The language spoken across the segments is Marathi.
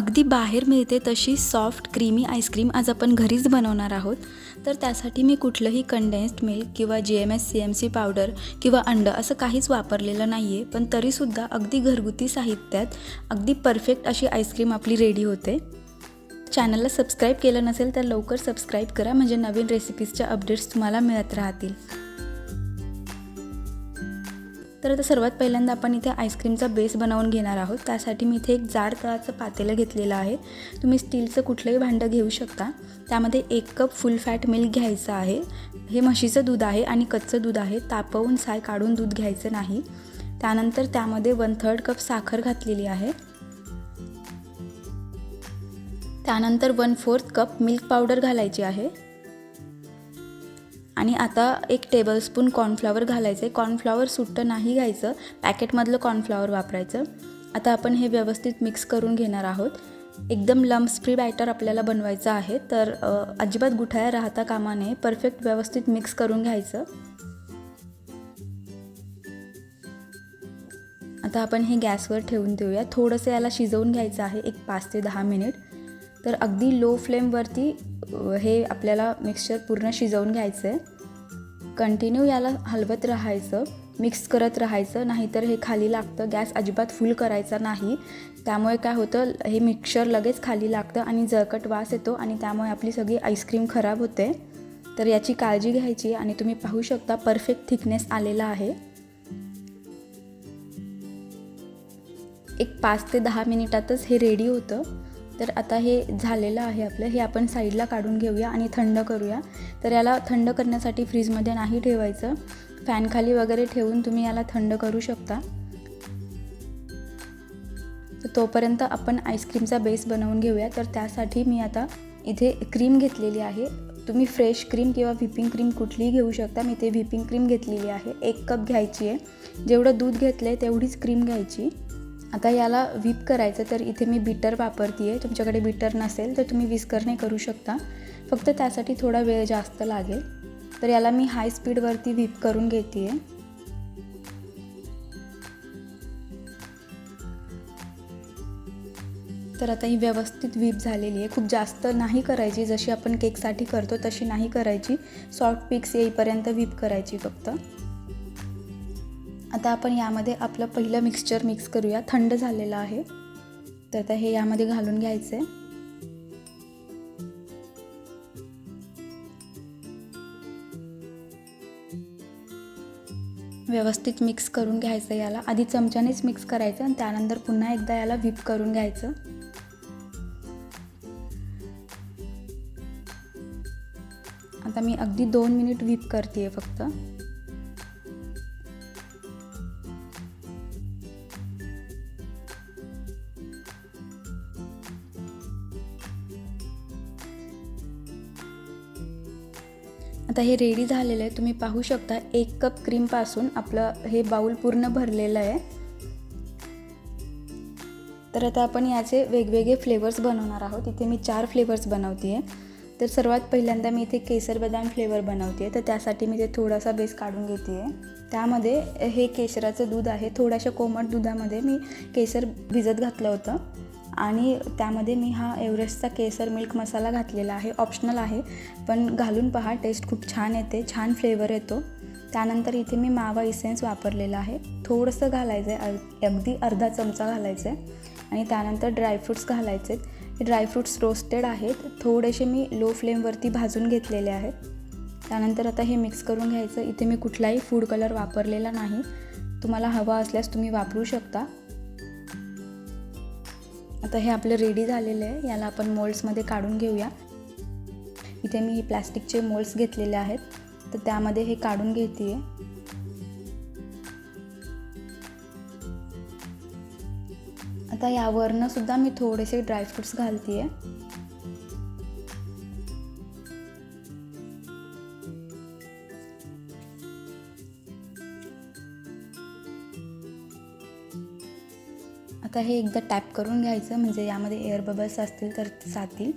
अगदी बाहेर मिळते तशी सॉफ्ट क्रीमी आईस्क्रीम आज आपण घरीच बनवणार आहोत. तर त्यासाठी मी कुठलंही कंडेन्स्ड मिल्क किंवा G M S C M C powder किंवा अंड असं काहीच वापरलेलं नाही आहे पण तरीसुद्धा अगदी घरगुती साहित्यात अगदी परफेक्ट अशी आईस्क्रीम आपली रेडी होते. चॅनलला सबस्क्राईब केलं नसेल तर लवकर सबस्क्राईब करा म्हणजे नवीन रेसिपीजच्या अपडेट्स तुम्हाला मिळत राहतील. तर आता सर्वात पहिल्यांदा आपण इथे आईस्क्रीमचा बेस बनवून घेणार आहोत. त्यासाठी मी इथे एक जाड तळाचं पातेलं घेतलेलं आहे. तुम्ही स्टीलचं कुठलंही भांडं घेऊ शकता. त्यामध्ये एक कप फुल फॅट मिल्क घ्यायचं आहे. हे म्हशीचं दूध आहे आणि कच्चं दूध आहे. तापवून साय काढून दूध घ्यायचं नाही. त्यानंतर त्यामध्ये वन थर्ड कप साखर घातलेली आहे. त्यानंतर one fourth cup milk powder घालायची आहे. आणि आता एक टेबलस्पून कॉर्नफ्लॉवर घालायचं आहे कॉर्नफ्लॉवर सुट्टं नाही घ्यायचं. पॅकेटमधलं कॉर्नफ्लॉवर वापरायचं. आता आपण हे व्यवस्थित मिक्स करून घेणार आहोत. एकदम लम्स फ्री बॅटर आपल्याला बनवायचं आहे तर अजिबात गुठाया राहता कामा नये. परफेक्ट व्यवस्थित मिक्स करून घ्यायचं. आता आपण हे गॅसवर ठेवून देऊया. थोडंसं याला शिजवून घ्यायचं आहे एक पाच ते दहा मिनिट. तर अगदी लो फ्लेमवरती हे आपल्याला मिक्सचर पूर्ण शिजवून घ्यायचं आहे कंटिन्यू याला हलवत राहायचं मिक्स करत राहायचं नाहीतर हे खाली लागतं गॅस अजिबात फुल करायचा नाही. त्यामुळे काय होतं हे मिक्सचर लगेच खाली लागतं आणि जळकट वास येतो आणि त्यामुळे आपली सगळी आईस्क्रीम खराब होते. तर याची काळजी घ्यायची आणि तुम्ही पाहू शकता परफेक्ट थिकनेस आलेला आहे. एक पाच ते दहा मिनिटातच हे रेडी होतं. तर आता हे झालेलं आहे आपलं. हे आपण साईडला काढून घेऊया आणि थंड करूया. तर याला थंड करण्यासाठी फ्रीजमध्ये नाही ठेवायचं. फॅनखाली वगैरे ठेवून तुम्ही याला थंड करू शकता. तर तोपर्यंत आपण आईस्क्रीमचा बेस बनवून घेऊया. तर त्यासाठी मी आता इथे क्रीम घेतलेली आहे. तुम्ही फ्रेश क्रीम किंवा व्हिपिंग क्रीम कुठलीही घेऊ शकता. मी ते व्हिपिंग क्रीम घेतलेली आहे. एक कप घ्यायची आहे. जेवढं दूध घेतलं आहे तेवढीच क्रीम घ्यायची. आता याला व्हीप करायचं तर इथे मी बीटर वापरते आहे तुमच्याकडे बीटर नसेल तर तुम्ही विस्करणे करू शकता. फक्त त्यासाठी थोडा वेळ जास्त लागेल. तर याला मी हाय स्पीडवरती व्हीप करून घेते आहे तर आता ही व्यवस्थित व्हीप झालेली आहे खूप जास्त नाही करायची. जशी आपण केकसाठी करतो तशी नाही करायची. सॉफ्ट पिक्स येईपर्यंत व्हीप करायची फक्त. आता आपण यामध्ये आपलं पहिलं मिक्सचर मिक्स करूया. थंड झालेलं आहे. तर आता हे यामध्ये घालून घ्यायचं आहे व्यवस्थित मिक्स करून घ्यायचं याला. आधी चमच्यानेच मिक्स करायचं आणि त्यानंतर पुन्हा एकदा याला व्हीप करून घ्यायचं. आता मी अगदी दोन मिनिट व्हीप करते फक्त. आता हे रेडी झालेलं आहे. तुम्ही पाहू शकता एक कप क्रीमपासून आपलं हे बाऊल पूर्ण भरलेलं आहे. तर आता आपण याचे वेगवेगळे फ्लेवर्स बनवणार आहोत. इथे मी चार फ्लेवर्स बनवते आहे तर सर्वात पहिल्यांदा मी इथे केसर बदाम फ्लेवर बनवते तर त्यासाठी मी ते थोडासा बेस काढून घेते आहे त्यामध्ये हे केशराचं दूध आहे. थोड्याशा कोमट दुधामध्ये मी केसर भिजत घातलं होतं. आणि त्यामध्ये मी हा एव्हरेस्टचा केसर मिल्क मसाला घातलेला आहे ऑप्शनल आहे. पण घालून पहा टेस्ट खूप छान येते छान फ्लेवर येतो. त्यानंतर इथे मी मावा इसेन्स वापरलेला आहे. थोडंसं घालायचं आहे अगदी अर्धा चमचा घालायचा आहे आणि त्यानंतर ड्रायफ्रूट्स घालायचे हे ड्रायफ्रूट्स रोस्टेड आहेत. थोडेसे मी लो फ्लेमवरती भाजून घेतलेले आहेत. त्यानंतर आता हे मिक्स करून घ्यायचं. इथे मी कुठलाही फूड कलर वापरलेला नाही. तुम्हाला हवा असल्यास तुम्ही वापरू शकता. आता हे आपलं रेडी झालेलं आहे. याला आपण मोल्ड्समध्ये काढून घेऊया. इथे मी प्लॅस्टिकचे मोल्ड्स घेतलेले आहेत. तर त्यामध्ये हे काढून घेते आहे आता यावरनं सुद्धा मी थोडेसे ड्रायफ्रुट्स घालते आहे आता हे एकदा टॅप करून घ्यायचं म्हणजे यामध्ये एअर बबल्स असतील तर जातील.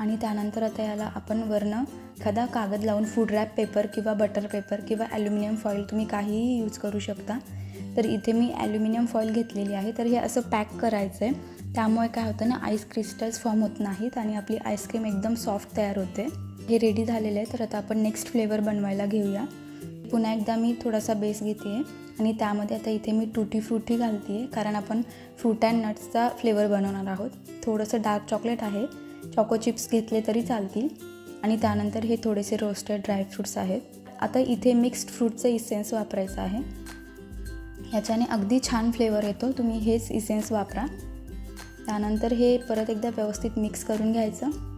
आणि त्यानंतर आता याला आपण वरनं एखादा कागद लावून फूड रॅप पेपर किंवा बटर पेपर किंवा ॲल्युमिनियम फॉईल तुम्ही काहीही यूज करू शकता. तर इथे मी ॲल्युमिनियम फॉईल घेतलेली आहे. तर हे असं पॅक करायचं आहे त्यामुळे काय होतं ना आईस क्रिस्टल्स फॉर्म होत नाहीत आणि आपली आईस्क्रीम एकदम सॉफ्ट तयार होते. हे रेडी झालेले आहे तर आता आपण नेक्स्ट फ्लेवर बनवायला घेऊया. पुन्हा एकदा मी थोडासा बेस घेते आहे आणि त्यामध्ये आता इथे मी टुटी फ्रुटी घालते आहे कारण आपण फ्रूट अँड नट्सचा फ्लेवर बनवणार आहोत. थोडंसं डार्क चॉकलेट आहे. चॉको चिप्स घेतले तरी चालतील. आणि त्यानंतर हे थोडेसे रोस्टेड ड्रायफ्रूट्स आहेत. आता इथे मिक्स्ड फ्रूटचं इसेन्स वापरायचं आहे. ह्याच्याने अगदी छान फ्लेवर येतो. तुम्ही हेच इसेन्स वापरा. त्यानंतर हे परत एकदा व्यवस्थित मिक्स करून घ्यायचं.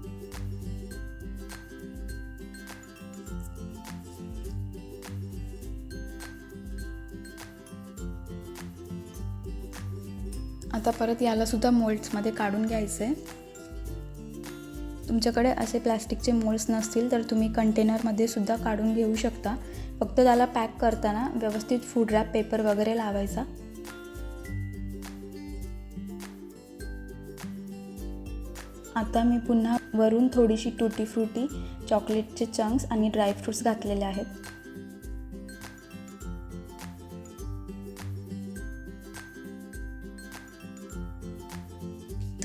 आता परत यालासुद्धा मोल्ड्समध्ये काढून घ्यायचं. आहे तुमच्याकडे असे प्लॅस्टिकचे मोल्ड्स नसतील तर तुम्ही कंटेनरमध्ये सुद्धा काढून घेऊ शकता. फक्त त्याला पॅक करताना व्यवस्थित फूड रॅप पेपर वगैरे लावायचा. आता मी पुन्हा वरून थोडीशी टुटी फ्रुटी चॉकलेटचे चंक्स आणि ड्रायफ्रूट्स घातलेले आहेत.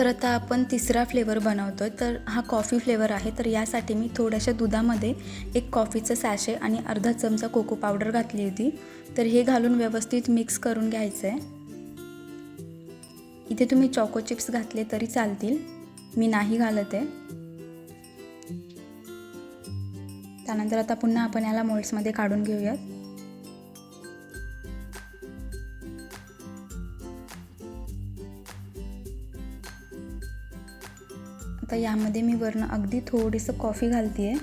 तर आता आपण तिसरा फ्लेवर बनवतो आहे तर हा कॉफी फ्लेवर आहे. तर यासाठी मी थोड्याशा दुधामध्ये एक कॉफीचं सॅशे आणि अर्धा चमचा कोको पावडर घातली होती. तर हे घालून व्यवस्थित मिक्स करून घ्यायचं आहे इथे तुम्ही चॉको चिप्स घातले तरी चालतील. मी नाही घालत आहे. त्यानंतर आता पुन्हा आपण याला मोल्ड्समध्ये काढून घेऊयात. आता यामध्ये मी वरनं अगदी थोडीसं कॉफी घालते आहे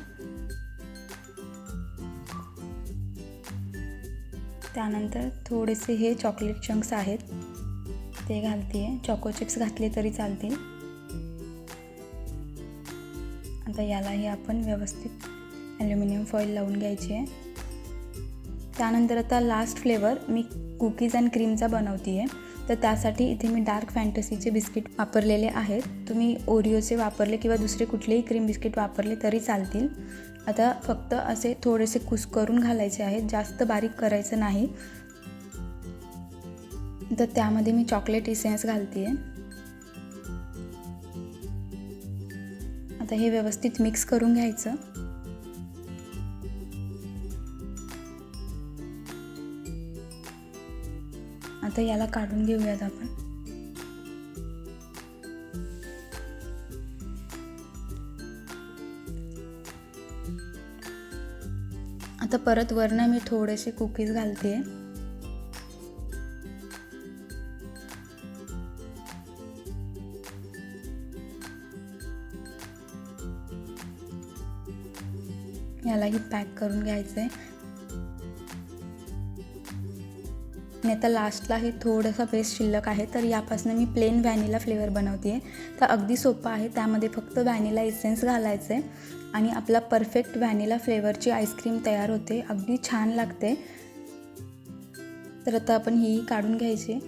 त्यानंतर थोडेसे हे चॉकलेट चंक्स आहेत. ते घालते आहे चॉको चिप्स घातले तरी चालतील. आता यालाही आपण व्यवस्थित ॲल्युमिनियम फॉईल लावून घ्यायची आहे त्यानंतर आता लास्ट फ्लेवर मी कुकीज अँड क्रीमचा बनवते आहे तर त्यासाठी इथे मी डार्क फॅन्टसीचे बिस्किट वापरलेले आहेत. तुम्ही ओरिओचे वापरले किंवा दुसरे कुठलेही क्रीम बिस्किट वापरले तरी चालतील. आता फक्त असे थोडेसे कुस्करून घालायचे आहेत. जास्त बारीक करायचं नाही. तर त्यामध्ये मी चॉकलेट इसेन्स घालते आहे आता हे व्यवस्थित मिक्स करून घ्यायचं. आता याला काढून घेऊयात आपण. आता परत वरनं मी थोडेसे कुकीज घालते. यालाही पॅक करून घ्यायचं आहे आणि आता लास्टला हे थोडंसं बेस्ट शिल्लक आहे. तर यापासून मी प्लेन व्हॅनिला फ्लेवर बनवते आहे तर अगदी सोपं आहे. त्यामध्ये फक्त व्हॅनिला एसेन्स घालायचं आहे आणि आपला परफेक्ट व्हॅनिला फ्लेवरची आईस्क्रीम तयार होते. अगदी छान लागते. तर आता आपण ही काढून घ्यायची.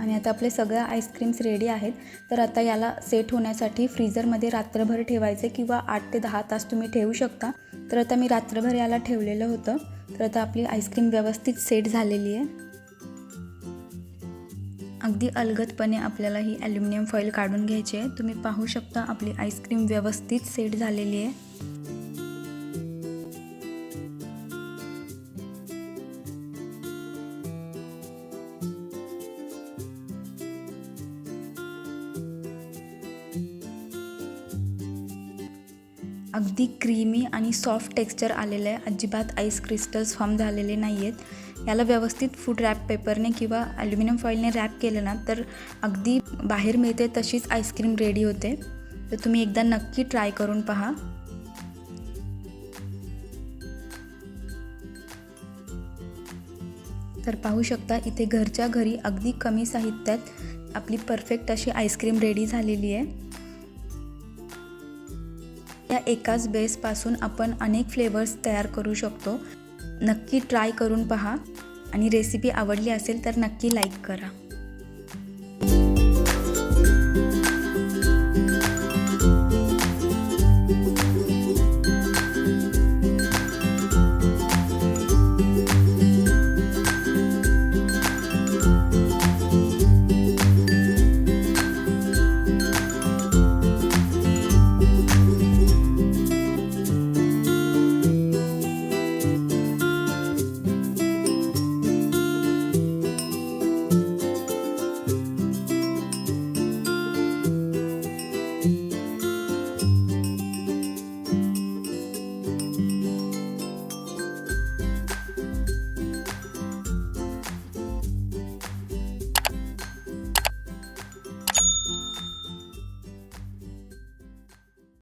आणि आता आपले सगळ्या आईस्क्रीम्स रेडी आहेत. तर आता याला सेट होण्यासाठी फ्रीजरमध्ये रात्रभर ठेवायचे किंवा आठ ते दहा तास तुम्ही ठेवू शकता. तर आता मी रात्रभर याला ठेवलेलं होतं. तर आता आपली आईस्क्रीम व्यवस्थित सेट झालेली आहे. अगदी अलगदपणे आपल्याला ही ॲल्युमिनियम फॉईल काढून घ्यायची आहे. तुम्ही पाहू शकता आपली आईस्क्रीम व्यवस्थित सेट झालेली आहे. अगदी क्रीमी आणि सॉफ्ट टेक्स्चर आलेलं आहे अजिबात आईस क्रिस्टल्स फॉर्म झालेले नाही आहेत याला व्यवस्थित फूड रॅप पेपरने किंवा ॲल्युमिनियम फॉईलने रॅप केलं ना तर अगदी बाहेर मिळते तशीच आईस्क्रीम रेडी होते. तर तुम्ही एकदा नक्की ट्राय करून पहा. तर पाहू शकता इथे घरच्या घरी अगदी कमी साहित्यात आपली परफेक्ट अशी आईस्क्रीम रेडी झालेली आहे. या एकाच बेसपासून आपण अनेक फ्लेवर्स तयार करू शकतो. नक्की ट्राय करून पहा. आणि रेसिपी आवडली असेल तर नक्की लाईक करा.